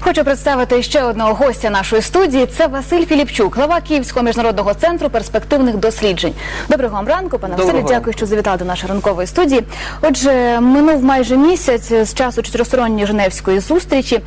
Хочу представити ще одного гостя нашої студії. Це Василь Філіпчук, глава Київського міжнародного центру перспективних досліджень. Доброго вам ранку, пане Василю. Дякую, що завітали до нашої ранкової студії. Отже, минув майже місяць з часу чотиристоронньої Женевської зустрічі.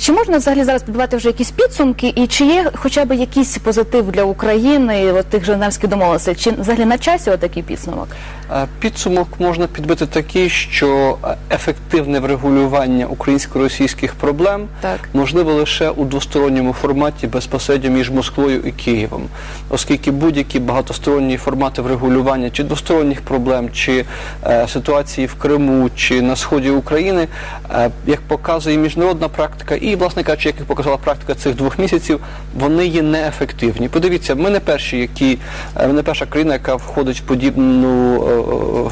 Чи можна взагалі зараз підбивати вже якісь підсумки, і чи є хоча б якийсь позитив для України от тих женевських домовленостей? Чи взагалі на часі отакий підсумок? Е, Підсумок можна підбити такий, що е, ефективне врегулювання українсько-російських проблем Так. можливо лише у двосторонньому форматі безпосередньо між Москвою і Києвом, оскільки будь-які багатосторонні формати врегулювання чи двосторонніх проблем, чи е, ситуації в Криму, чи на сході України, е, як показує міжнародна практика, і, власне кажучи, як і показала практика цих двох місяців, вони є неефективні. Подивіться, ми не перші, які е, ми не перша країна, яка входить в подібну е, е,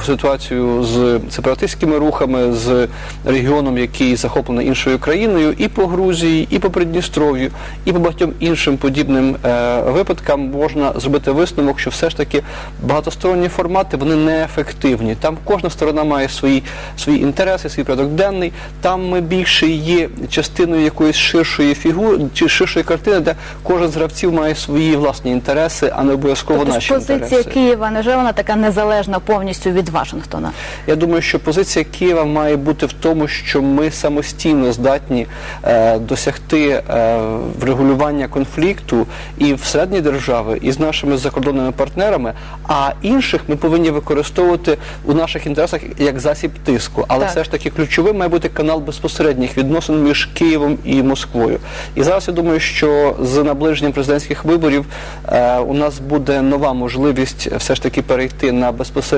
ситуацію з сепаратистськими рухами, з регіоном, який захоплений іншою країною, і по Грузії, і по Придністров'ю, і по багатьом іншим подібним е, випадкам можна зробити висновок, що все ж таки багатосторонні формати вони неефективні. Там кожна сторона має свої, свої інтереси, свій порядок денний. Там ми більше є частиною якоїсь ширшої фігури чи ширшої картини, де кожен з гравців має свої власні інтереси, а не обов'язково Тобто наші позиція інтереси. Києва невже вона така незалежна повністю від Вашингтона? Я думаю, що позиція Києва має бути в тому, що ми самостійно здатні е, досягти е, врегулювання конфлікту і всередині держави, і з нашими закордонними партнерами, а інших ми повинні використовувати у наших інтересах як засіб тиску. Але Так. все ж таки ключовим має бути канал безпосередніх відносин між Києвом і Москвою. І зараз я думаю, що з наближенням президентських виборів е, у нас буде нова можливість все ж таки перейти на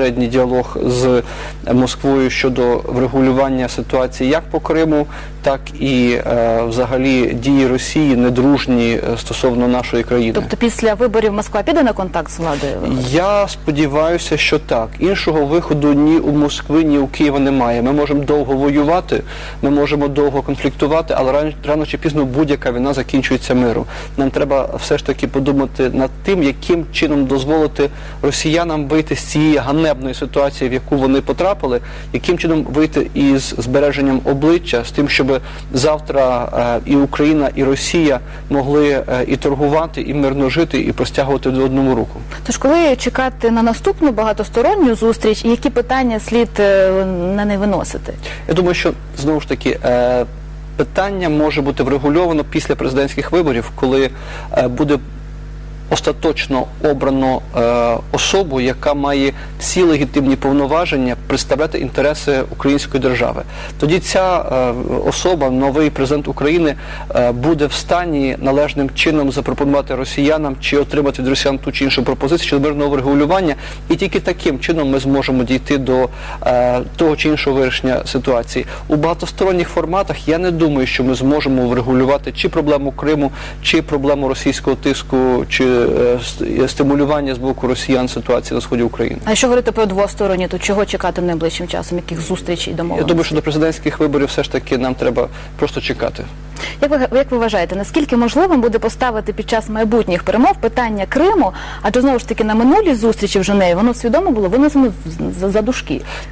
безпосередній діалог з Москвою щодо врегулювання ситуації як по Криму, так і е, взагалі дії Росії недружні е, стосовно нашої країни. Тобто після виборів Москва піде на контакт з владою? Я сподіваюся, що так. Іншого виходу ні у Москви, ні у Києва немає. Ми можемо довго воювати, ми можемо довго конфліктувати, але рано, рано чи пізно будь-яка війна закінчується миром. Нам треба все ж таки подумати над тим, яким чином дозволити росіянам вийти з цієї ганебної ситуації, в яку вони потрапили, яким чином вийти із збереженням обличчя, з тим, щоб завтра е, і Україна, і Росія могли е, і торгувати, і мирно жити, і простягувати до одному руку. Тож коли чекати на наступну багатосторонню зустріч, які питання слід е, на неї виносити? Я думаю, що знову ж таки е, питання може бути врегульовано після президентських виборів, коли е, буде остаточно обрано е, особу, яка має всі легітимні повноваження представляти інтереси української держави. Тоді ця е, особа, новий президент України, е, буде в стані належним чином запропонувати росіянам чи отримати від росіян ту чи іншу пропозицію щодо мирного врегулювання, і тільки таким чином ми зможемо дійти до е, того чи іншого вирішення ситуації. У багатосторонніх форматах я не думаю, що ми зможемо врегулювати чи проблему Криму, чи проблему російського тиску, чи стимулювання з боку росіян ситуації на сході України. А якщо говорити про двосторонні, то чого чекати найближчим часом? Яких зустрічей і Я думаю, що до президентських виборів все ж таки нам треба просто чекати. Як ви як ви вважаєте, наскільки можливим буде поставити під час майбутніх перемов питання Криму? Адже знову ж таки на минулій зустрічі в Женеві воно свідомо було винесено за, за.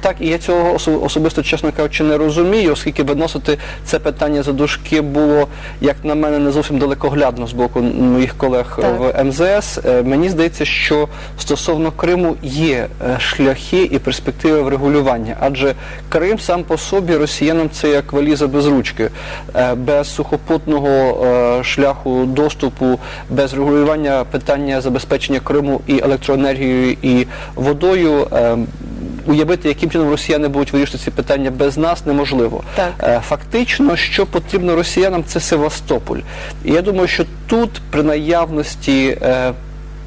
Так, і я цього осо- особисто, чесно кажучи, не розумію, оскільки виносити це питання за дужки було, як на мене, не зовсім далекоглядно з боку моїх колег Так. в МЗС. Е, Мені здається, що стосовно Криму є е, шляхи і перспективи врегулювання, адже Крим сам по собі росіянам це як валіза без ручки, Е, без сухопутного е, шляху доступу, без регулювання питання забезпечення Криму і електроенергією і водою. е, Уявити, яким чином росіяни будуть вирішити ці питання без нас, неможливо. Так. Е, Фактично, що потрібно росіянам, це Севастополь. І я думаю, що тут при наявності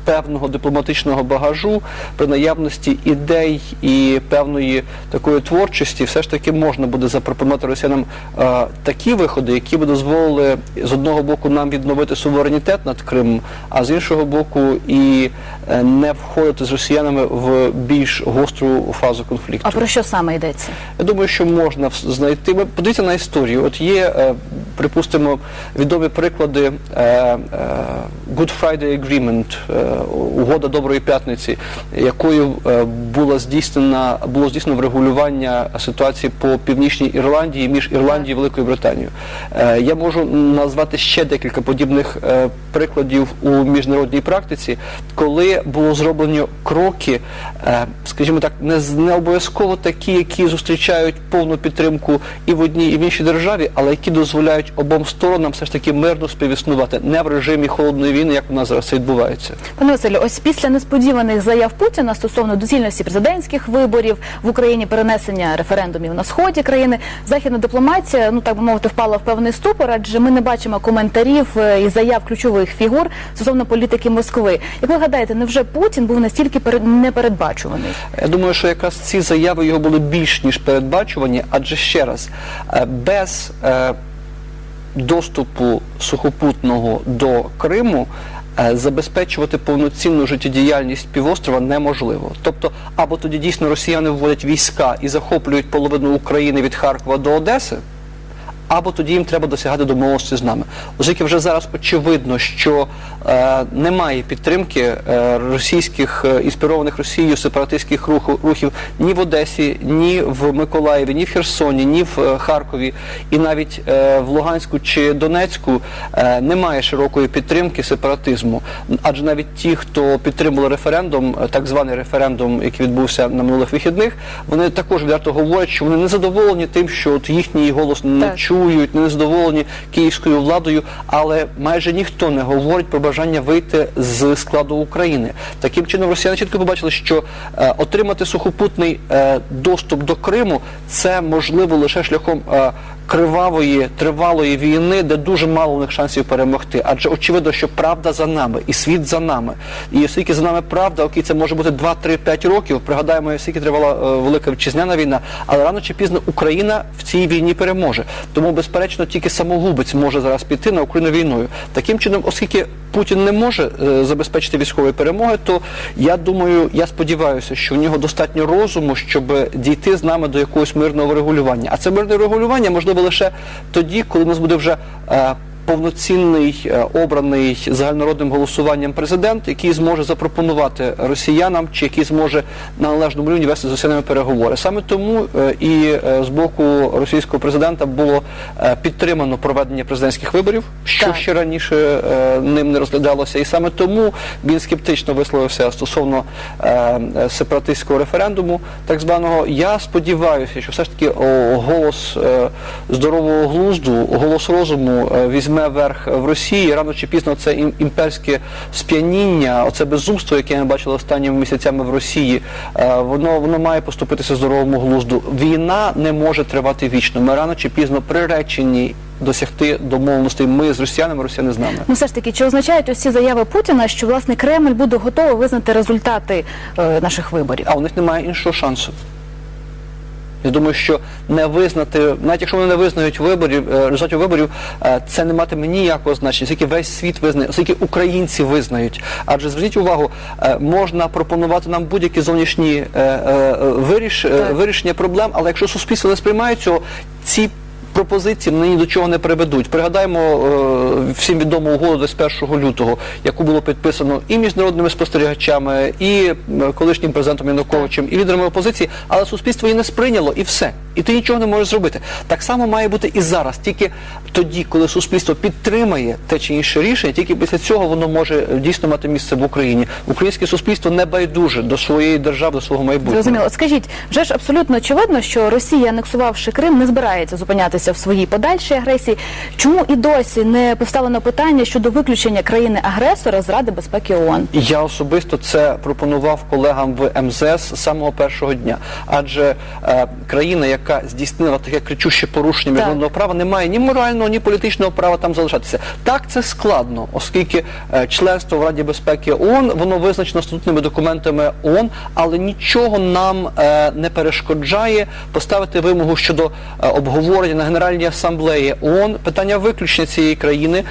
певного дипломатичного багажу, при наявності ідей і певної такої творчості, все ж таки можна буде запропонувати росіянам е, такі виходи, які б дозволили з одного боку нам відновити суверенітет над Кримом, а з іншого боку і е, не входити з росіянами в більш гостру фазу конфлікту. А про що саме йдеться? Я думаю, що можна знайти. Подивіться на історію. От є, е, припустимо, відомі приклади е, е, Good Friday Agreement, е, угода доброї п'ятниці, якою була здійснена було здійснено врегулювання ситуації по північній Ірландії між Ірландією і Великою Британією. Я можу назвати ще декілька подібних прикладів у міжнародній практиці, коли було зроблено кроки, скажімо так, не, не обов'язково такі, які зустрічають повну підтримку і в одній, і в іншій державі, але які дозволяють обом сторонам все ж таки мирно співіснувати, не в режимі холодної війни, як у нас зараз це відбувається. Пане Василю, ось після несподіваних заяв Путіна стосовно доцільності президентських виборів в Україні, перенесення референдумів на сході країни, західна дипломатія, ну так би мовити, впала в певний ступор, адже ми не бачимо коментарів е, і заяв ключових фігур стосовно політики Москви. Як ви гадаєте, невже Путін був настільки перед- непередбачуваний? Я думаю, що якраз ці заяви його були більш ніж передбачувані, адже ще раз, е, без е, доступу сухопутного до Криму е, забезпечувати повноцінну життєдіяльність півострова неможливо. Тобто, або тоді дійсно росіяни вводять війська і захоплюють половину України від Харкова до Одеси. Або тоді їм треба досягати домовленості з нами. Оскільки вже зараз очевидно, що е, немає підтримки е, російських е, інспірованих Росією сепаратистських руху- рухів ні в Одесі, ні в Миколаєві, ні в Херсоні, ні в е, Харкові, і навіть е, в Луганську чи Донецьку е, немає широкої підтримки сепаратизму. Адже навіть ті, хто підтримували референдум, е, так званий референдум, який відбувся на минулих вихідних, вони також відверто говорять, що вони не задоволені тим, що от їхній голос не Так. Чують, незадоволені київською владою, але майже ніхто не говорить про бажання вийти з складу України. Таким чином, росіяни чітко побачили, що е, отримати сухопутний е, доступ до Криму це можливо лише шляхом. Е, Кривавої тривалої війни, де дуже мало у них шансів перемогти, адже очевидно, що правда за нами і світ за нами. І оскільки за нами правда, окей, це може бути 2-3-5 років. Пригадаємо, скільки тривала е, велика вітчизняна війна, але рано чи пізно Україна в цій війні переможе. Тому, безперечно, тільки самогубець може зараз піти на Україну війною. Таким чином, оскільки Путін не може е, забезпечити військової перемоги, то я думаю, я сподіваюся, що в нього достатньо розуму, щоб дійти з нами до якогось мирного врегулювання. А це мирне врегулювання можливо лише тоді, коли у нас буде вже. Повноцінний е, обраний загальнородним голосуванням президент, який зможе запропонувати росіянам, чи який зможе на належному рівні вести з росіянами переговори. Саме тому е, і е, з боку російського президента було підтримано проведення президентських виборів, що Так. ще раніше ним не розглядалося, і саме тому він скептично висловився стосовно сепаратистського референдуму, так званого. Я сподіваюся, що все ж таки голос здорового глузду, голос розуму е, візьме верх в Росії. Рано чи пізно це імперське сп'яніння, оце безумство, яке ми бачили останніми місяцями в Росії, е, воно воно має поступитися здоровому глузду. Війна не може тривати вічно. Ми рано чи пізно приречені досягти домовленостей. Ми з росіянами, росіяни з нами. Ну, все ж таки, чи означають ці заяви Путіна, що власне Кремль буде готовий визнати результати е, наших виборів? а у них немає іншого шансу. Я думаю, що не визнати, навіть якщо вони не визнають виборів, е, результатів виборів, е, це не матиме ніякого значення, оскільки весь світ визнає, оскільки українці визнають. Адже зверніть увагу, е, можна пропонувати нам будь-які зовнішні виріш, вирішення проблем, але якщо суспільство не сприймає цього, ці пропозиції ні до чого не приведуть. Пригадаємо е, всім відому угоду 21 лютого, яку було підписано і міжнародними спостерігачами, і е, колишнім президентом Януковичем, і лідерами опозиції, але суспільство її не сприйняло і все. І ти нічого не можеш зробити. Так само має бути і зараз. Тільки тоді, коли суспільство підтримає те чи інше рішення, тільки після цього воно може дійсно мати місце в Україні. Українське суспільство не байдуже до своєї держави, до свого майбутнього. Зрозуміло. От Скажіть, вже ж абсолютно очевидно, що Росія, анексувавши Крим, не збирається зупинятися в своїй подальшій агресії. Чому і досі не поставлено питання щодо виключення країни-агресора з Ради безпеки ООН? Я особисто це пропонував колегам в МЗС з самого першого дня. Адже е, країна, яка здійснила таке кричуще порушення міжнародного права, не має ні морального, ні політичного права там залишатися. Так це складно, оскільки е, членство в Раді безпеки ООН воно визначено статутними документами ООН, але нічого нам е, не перешкоджає поставити вимогу щодо е, обговорення на Генеральній асамблеї ООН питання виключення цієї країни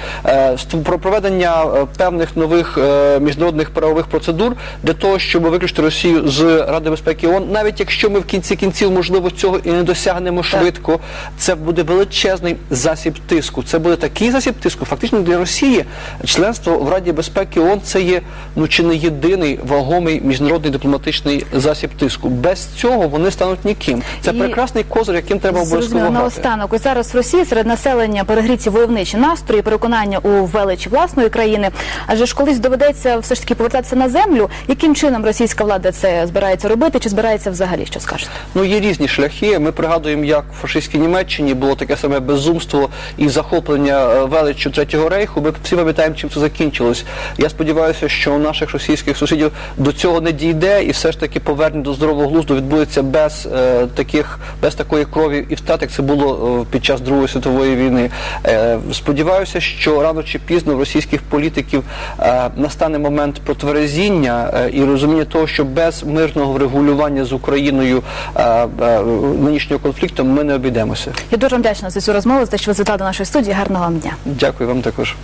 про проведення певних нових міжнародних правових процедур для того, щоб виключити Росію з Ради безпеки ООН, навіть якщо ми в кінці кінців можливо цього і не досягнемо швидко, це буде величезний засіб тиску. Це буде такий засіб тиску. Фактично для Росії членство в Раді безпеки ООН це є ну чи не єдиний вагомий міжнародний дипломатичний засіб тиску. Без цього вони стануть ніким. Це І- прекрасний козир, яким треба обов'язково грати. наостанок. Ось зараз в Росії серед населення перегріті войовничі настрої, переконання у величі власної країни. Адже ж колись доведеться все ж таки повертатися на землю. Яким чином російська влада це збирається робити? Чи збирається взагалі? Що скажете? Ну є різні шляхи. Ми пригадуємо, як в фашистській Німеччині було таке саме безумство і захоплення е, величчю третього рейху. Ми всі пам'ятаємо, чим це закінчилось. Я сподіваюся, що у наших російських сусідів до цього не дійде, і все ж таки повернення до здорового глузду відбудеться без е, таких, без такої крові і втрат, як це було е, під час Другої світової війни. Е, сподіваюся, що рано чи пізно в російських політиків е, настане момент протверезіння е, і розуміння того, що без мирного врегулювання з Україною е, е, нинішнього конфлікту ми не обійдемося. Я дуже вам вдячна за цю розмову, за те, що ви звітали до нашої студії. Гарного вам дня. Дякую вам також.